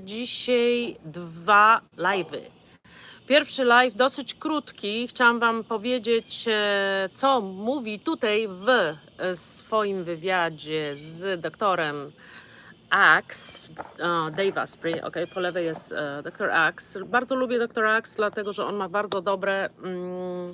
Dzisiaj dwa live'y. Pierwszy live dosyć krótki. Chciałam Wam powiedzieć, e, co mówi tutaj w e, swoim wywiadzie z doktorem Axe, Dave Asprey, ok, po lewej jest e, dr Axe. Bardzo lubię dr Axe, dlatego że on ma bardzo dobre, mm,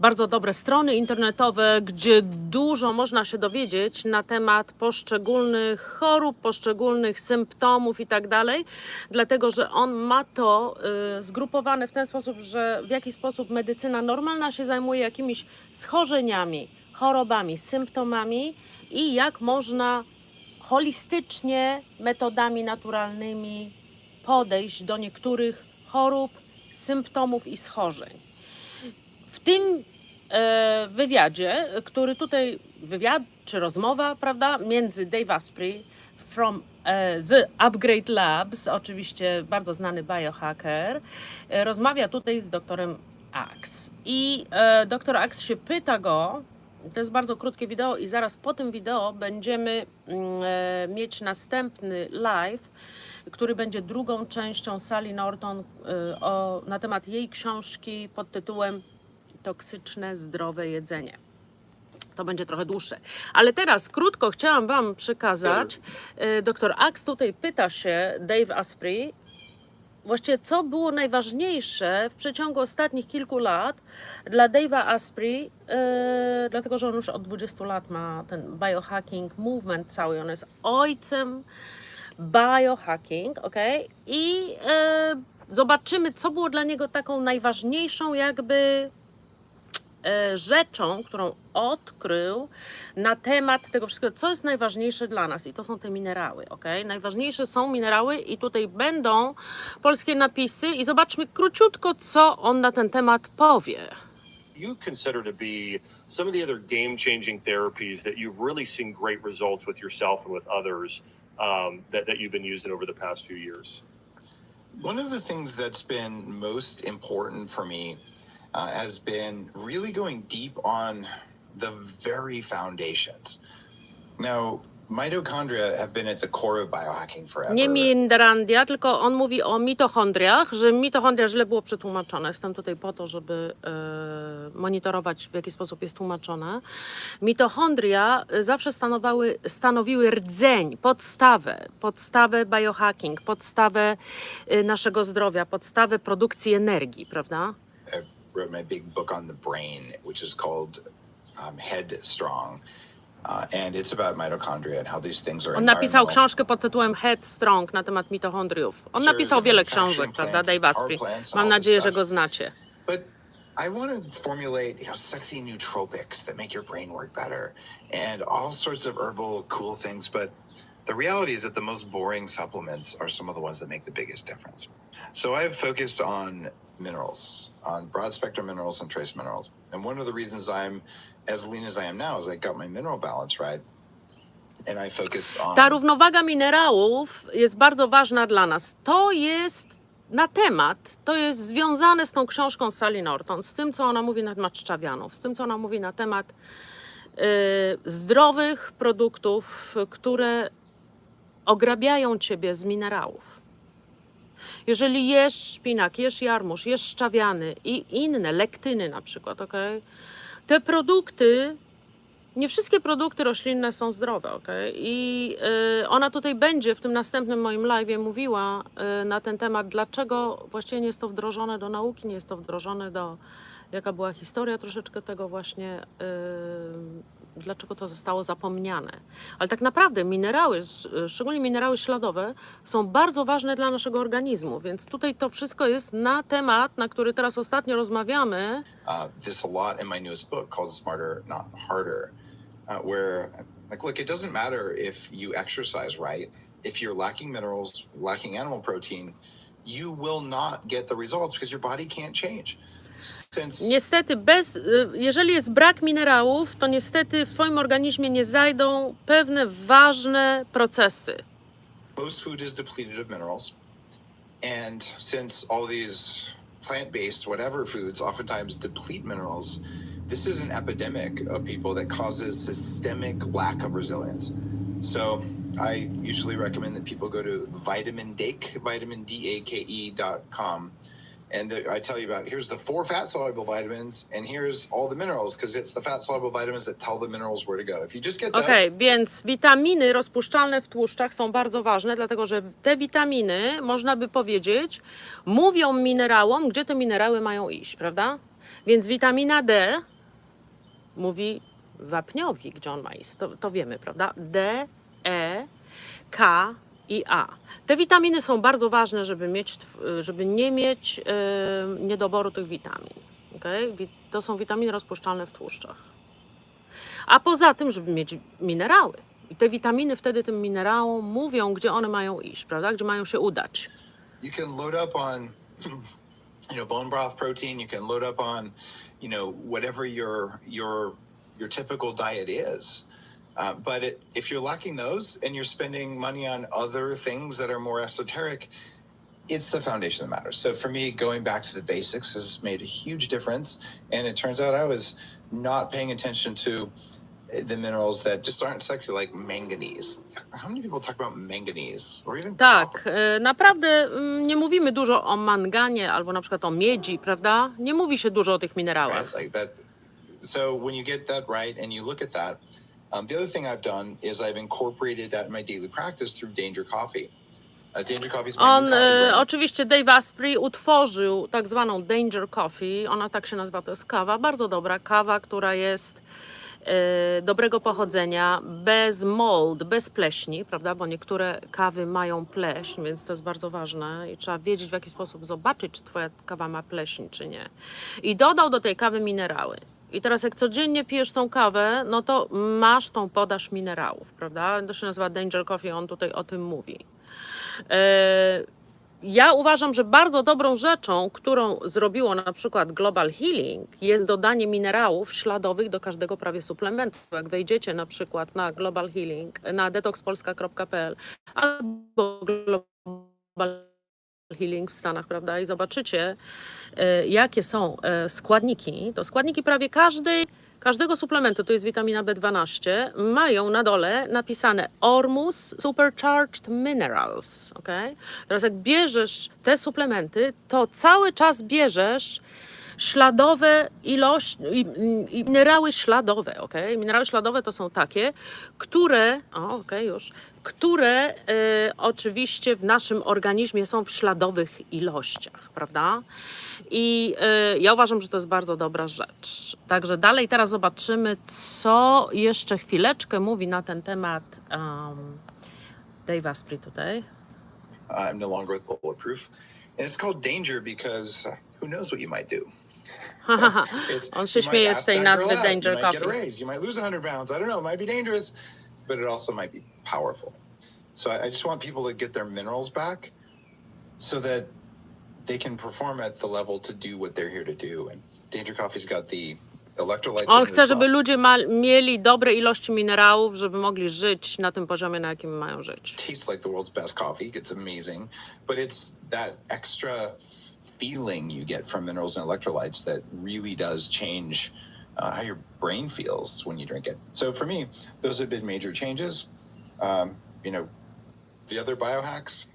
bardzo dobre strony internetowe, gdzie dużo można się dowiedzieć na temat poszczególnych chorób, poszczególnych symptomów i tak dalej, dlatego że on ma to y, zgrupowane w ten sposób, że w jaki sposób medycyna normalna się zajmuje jakimiś schorzeniami, chorobami, symptomami i jak można holistycznie, metodami naturalnymi podejść do niektórych chorób, symptomów i schorzeń. W tym e, wywiadzie, który tutaj, wywiad czy rozmowa, prawda, między Dave Asprey from, e, z Upgrade Labs, oczywiście bardzo znany biohacker, e, rozmawia tutaj z doktorem Axe. I doktor Axe się pyta go, to jest bardzo krótkie wideo i zaraz po tym wideo będziemy mm, mieć następny live, który będzie drugą częścią Sally Norton o, na temat jej książki pod tytułem Toksyczne, zdrowe jedzenie. To będzie trochę dłuższe. Ale teraz krótko chciałam Wam przekazać. e, Doktor Axe tutaj pyta się Dave Asprey, właściwie co było najważniejsze w przeciągu ostatnich kilku lat dla Dave'a Asprey, e, dlatego że on już od 20 lat ma ten biohacking movement cały, on jest ojcem biohacking, ok? I e, zobaczymy, co było dla niego taką najważniejszą jakby rzeczą, którą odkrył na temat tego wszystkiego, co jest najważniejsze dla nas. I to są te minerały, ok? Najważniejsze są minerały i tutaj będą polskie napisy i zobaczmy króciutko, co on na ten temat powie. you consider to be some of the other game changing therapies that you've really seen great results with yourself and with others um, that, that you've been using over the past few years? One of the things that's been most important for me uh, has been really going deep on the very foundations. Now, mitochondria have been at the core of biohacking forever. Nie Minderandia, tylko on mówi o mitochondriach, że mitochondria źle było przetłumaczone. Jestem tutaj po to, żeby e, monitorować, w jaki sposób jest tłumaczone. Mitochondria e, zawsze stanowały, stanowiły rdzeń, podstawę, podstawę biohacking, podstawę e, naszego zdrowia, podstawę produkcji energii, prawda? I wrote my big book on the brain, which is called um, Headstrong. Uh, and it's about mitochondria and how these things are On napisał książkę pod tytułem Headstrong na temat mitochondriów. On napisał wiele książek, prawda, Dave Asprey. Mam nadzieję, że go znacie. But I want to formulate, you know, sexy nootropics that make your brain work better and all sorts of herbal cool things. But the reality is that the most boring supplements are some of the ones that make the biggest difference. So I've focused on minerals, on broad spectrum minerals and trace minerals. And one of the reasons I'm as lean as I am now is I got my mineral balance right. And I focus on Ta równowaga minerałów jest bardzo ważna dla nas. To jest na temat, to jest związane z tą książką Sally Norton, z tym, co ona mówi na temat szczawianów, z tym, co ona mówi na temat y, zdrowych produktów, które ograbiają ciebie z minerałów. Jeżeli jesz szpinak, jesz jarmuż, jesz szczawiany i inne, lektyny na przykład, ok? Te produkty nie wszystkie produkty roślinne są zdrowe, ok? I y, ona tutaj będzie w tym następnym moim live mówiła y, na ten temat, dlaczego właściwie nie jest to wdrożone do nauki, nie jest to wdrożone do, jaka była historia troszeczkę tego właśnie, y, dlaczego to zostało zapomniane. Ale tak naprawdę minerały, sz- szczególnie minerały śladowe, są bardzo ważne dla naszego organizmu, więc tutaj to wszystko jest na temat, na który teraz ostatnio rozmawiamy, uh, this a lot in my newest book called Smarter, Not Harder, uh, where, like, look, it doesn't matter if you exercise right. If you're lacking minerals, lacking animal protein, you will not get the results because your body can't change. Niestety, bez, jeżeli jest brak minerałów, to niestety w Twoim organizmie nie zajdą pewne ważne procesy. most food is depleted of minerals, and since all these plant based, whatever foods oftentimes deplete minerals, this is an epidemic of people that causes systemic lack of resilience. So I usually recommend that people go to vitamin dake, And the, I tell you about here's the four fat soluble vitamins, and here's all the minerals because it's the fat soluble vitamins that tell the minerals where to go. If you just get that, Okej, więc witaminy rozpuszczalne w tłuszczach są bardzo ważne, dlatego że te witaminy, można by powiedzieć, mówią minerałom, gdzie te minerały mają iść, prawda? Więc witamina D mówi wapniowi, gdzie on ma iść. To, to wiemy, prawda? D, E, K i A. Te witaminy są bardzo ważne, żeby, mieć, żeby nie mieć e, niedoboru tych witamin. Okay? To są witaminy rozpuszczalne w tłuszczach. A poza tym, żeby mieć minerały. I te witaminy wtedy tym minerałom mówią, gdzie one mają iść, prawda? Gdzie mają się udać. you can load up on you know bone broth protein you can load up on you know whatever your your your typical diet is uh, but it, if you're lacking those and you're spending money on other things that are more esoteric it's the foundation that matters so for me going back to the basics has made a huge difference and it turns out i was not paying attention to the minerals that just aren't sexy like manganese how many people talk about manganese or even Tak, naprawdę mm, nie mówimy dużo o manganie albo na przykład o miedzi, prawda? Nie mówi się dużo o tych minerałach. right? Like that. So when you get that right and you look at that, um, the other thing I've done is I've incorporated that in my daily practice through Danger Coffee. Uh, Danger Coffee is my On coffee e, brand. oczywiście Dave Asprey utworzył tak zwaną Danger Coffee. Ona tak się nazywa, to jest kawa, bardzo dobra kawa, która jest e, dobrego pochodzenia, bez mold, bez pleśni, prawda? Bo niektóre kawy mają pleśń, więc to jest bardzo ważne i trzeba wiedzieć w jaki sposób zobaczyć, czy twoja kawa ma pleśń, czy nie. I dodał do tej kawy minerały. I teraz jak codziennie pijesz tą kawę, no to masz tą podaż minerałów, prawda? To się nazywa Danger Coffee, on tutaj o tym mówi. E, Ja uważam, że bardzo dobrą rzeczą, którą zrobiło na przykład Global Healing, jest dodanie minerałów śladowych do każdego prawie suplementu. Jak wejdziecie na przykład na Global Healing, na detoxpolska.pl albo Global Healing w Stanach, prawda, i zobaczycie, e, jakie są e, składniki, to składniki prawie każdej, każdego suplementu, to jest witamina B12, mają na dole napisane Ormus Supercharged Minerals. Okay? Teraz jak bierzesz te suplementy, to cały czas bierzesz śladowe ilość, i, i minerały śladowe, okay? Minerały śladowe to są takie, które, o, okej, już, które e, oczywiście w naszym organizmie są w śladowych ilościach, prawda? I e, ja uważam, że to jest bardzo dobra rzecz. Także dalej teraz zobaczymy, co jeszcze chwileczkę mówi na ten temat um, Dave Asprey tutaj. I'm no longer bulletproof, and it's called Danger because uh, who knows what you might do. On się śmieje z tej nazwy Danger Coffee. you might lose 100 pounds. I don't know. It might be dangerous, but it also might be powerful. So I, I just want people to get their minerals back, so that they can perform at the level to do what they're here to do. And Danger Coffee's got the electrolytes. On chce, żeby ludzie ma, mieli dobre ilości minerałów, żeby mogli żyć na tym poziomie, na jakim mają żyć. tastes like the world's best coffee. It's amazing, but it's that extra feeling you get from minerals and electrolytes that really does change uh, how your brain feels when you drink it. So for me, those have been major changes. Um, you know, the other biohacks.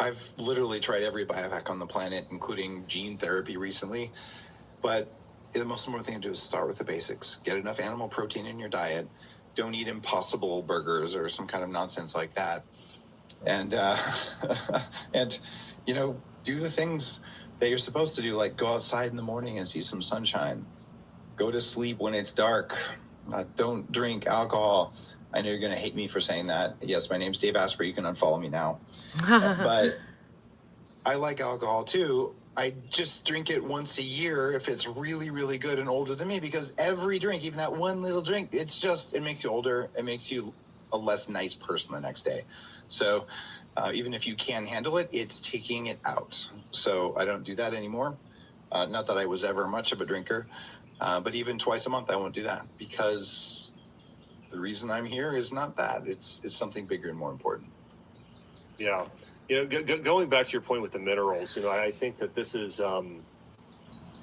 I've literally tried every biohack on the planet, including gene therapy recently. But the most important thing to do is start with the basics. Get enough animal protein in your diet. Don't eat impossible burgers or some kind of nonsense like that. And uh, and you know, do the things that you're supposed to do, like go outside in the morning and see some sunshine. Go to sleep when it's dark. Uh, don't drink alcohol. I know you're going to hate me for saying that. Yes, my name's Dave Asper. You can unfollow me now. but I like alcohol too. I just drink it once a year if it's really, really good and older than me because every drink, even that one little drink, it's just, it makes you older. It makes you a less nice person the next day. So uh, even if you can handle it, it's taking it out. So I don't do that anymore. Uh, not that I was ever much of a drinker, uh, but even twice a month, I won't do that because the reason I'm here is not that. It's it's something bigger and more important. Yeah. You know, go, go, going back to your point with the minerals, you know, I, I think that this is, um,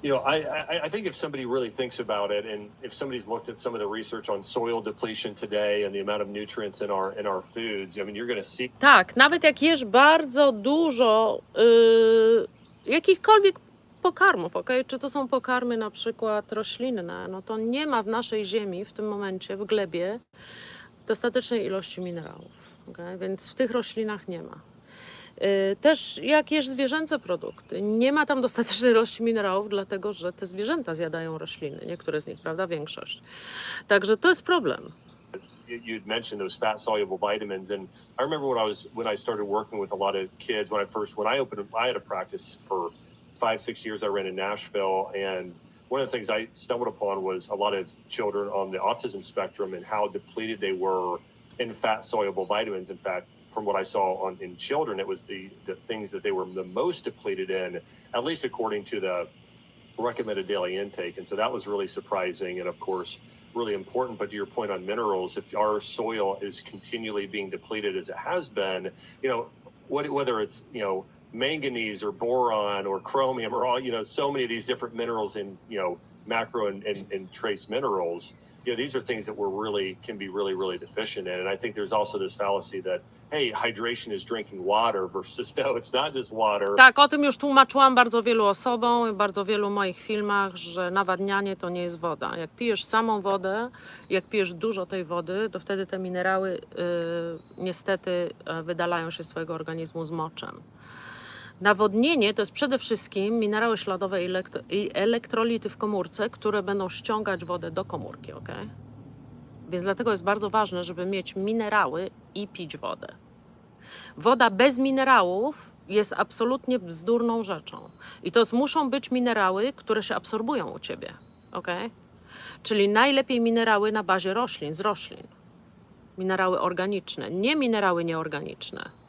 You know, I, I, I think if somebody really thinks about it, and if somebody's looked at some of the research on soil depletion today and the amount of nutrients in our in our foods, I mean, you're going to see Tak, nawet jak jesz bardzo dużo yy, jakichkolwiek pokarmów, ok? Czy to są pokarmy na przykład roślinne, no to nie ma w naszej ziemi w tym momencie, w glebie, dostatecznej ilości minerałów. Okay? Więc w tych roślinach nie ma. Yy, Też jak jesz zwierzęce produkty, nie ma tam dostatecznej ilości minerałów, dlatego że te zwierzęta zjadają rośliny, niektóre z nich, prawda, większość. Także to jest problem. you- you'd mentioned those fat soluble vitamins and i remember when i was when i started working with a lot of kids when i first when i opened i had a practice for five six years i ran in nashville and one of the things i stumbled upon was a lot of children on the autism spectrum and how depleted they were in fat soluble vitamins in fact from what i saw on in children it was the the things that they were the most depleted in at least according to the recommended daily intake. And so that was really surprising and, of course, really important. But to your point on minerals, if our soil is continually being depleted as it has been, you know, what, whether it's, you know, manganese or boron or chromium or all, you know, so many of these different minerals in, you know, macro and, and, and trace minerals, you know, these are things that we're really, can be really, really deficient in. And I think there's also this fallacy that, hey, hydration is drinking water versus no, it's not just water. Tak, o tym już tłumaczyłam bardzo wielu osobom, w bardzo wielu moich filmach, że nawadnianie to nie jest woda. Jak pijesz samą wodę, jak pijesz dużo tej wody, to wtedy te minerały y, niestety y, wydalają się z twojego organizmu z moczem. Nawodnienie to jest przede wszystkim minerały śladowe i, elektro- i elektrolity w komórce, które będą ściągać wodę do komórki, ok? Więc dlatego jest bardzo ważne, żeby mieć minerały i pić wodę. Woda bez minerałów jest absolutnie bzdurną rzeczą. I to muszą być minerały, które się absorbują u ciebie. ok? Czyli najlepiej minerały na bazie roślin, z roślin. Minerały organiczne, nie minerały nieorganiczne.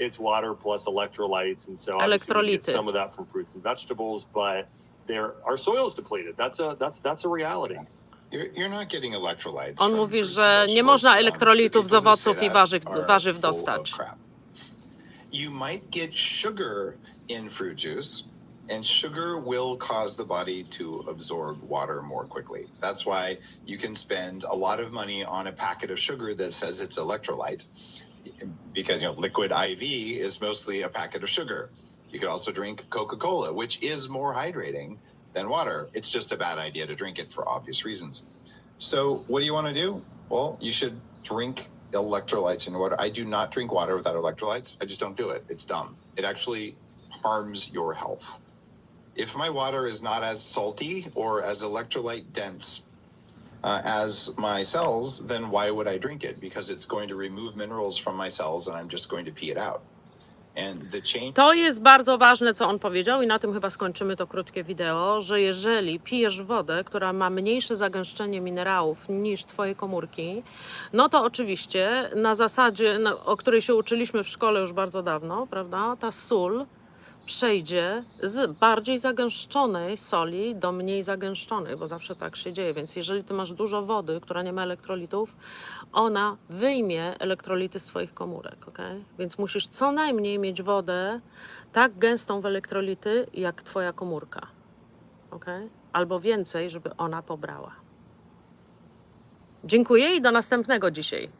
It's water plus electrolytes, and so obviously we get Electrolity. some of that from fruits and vegetables, but there our soil is depleted. That's a that's that's a reality. You're, you're not getting electrolytes. On from mówi, fruits że and nie vegetables. można Um, the elektrolitów z people who say owoców i that warzyw, are warzyw full dostać. crap. You might get sugar in fruit juice, and sugar will cause the body to absorb water more quickly. That's why you can spend a lot of money on a packet of sugar that says it's electrolyte, because you know liquid IV is mostly a packet of sugar. You could also drink Coca-Cola, which is more hydrating than water. It's just a bad idea to drink it for obvious reasons. So, what do you want to do? Well, you should drink electrolytes in water. I do not drink water without electrolytes. I just don't do it. It's dumb. It actually harms your health. If my water is not as salty or as electrolyte dense uh, as my cells, then why would I drink it? Because it's going to remove minerals from my cells and I'm just going to pee it out. To jest bardzo ważne, co on powiedział, i na tym chyba skończymy to krótkie wideo, że jeżeli pijesz wodę, która ma mniejsze zagęszczenie minerałów niż twoje komórki, no to oczywiście na zasadzie, o której się uczyliśmy w szkole już bardzo dawno, prawda, ta sól przejdzie z bardziej zagęszczonej soli do mniej zagęszczonej, bo zawsze tak się dzieje. Więc jeżeli ty masz dużo wody, która nie ma elektrolitów, ona wyjmie elektrolity z twoich komórek, ok? Więc musisz co najmniej mieć wodę tak gęstą w elektrolity, jak twoja komórka, ok? Albo więcej, żeby ona pobrała. Dziękuję i do następnego dzisiaj.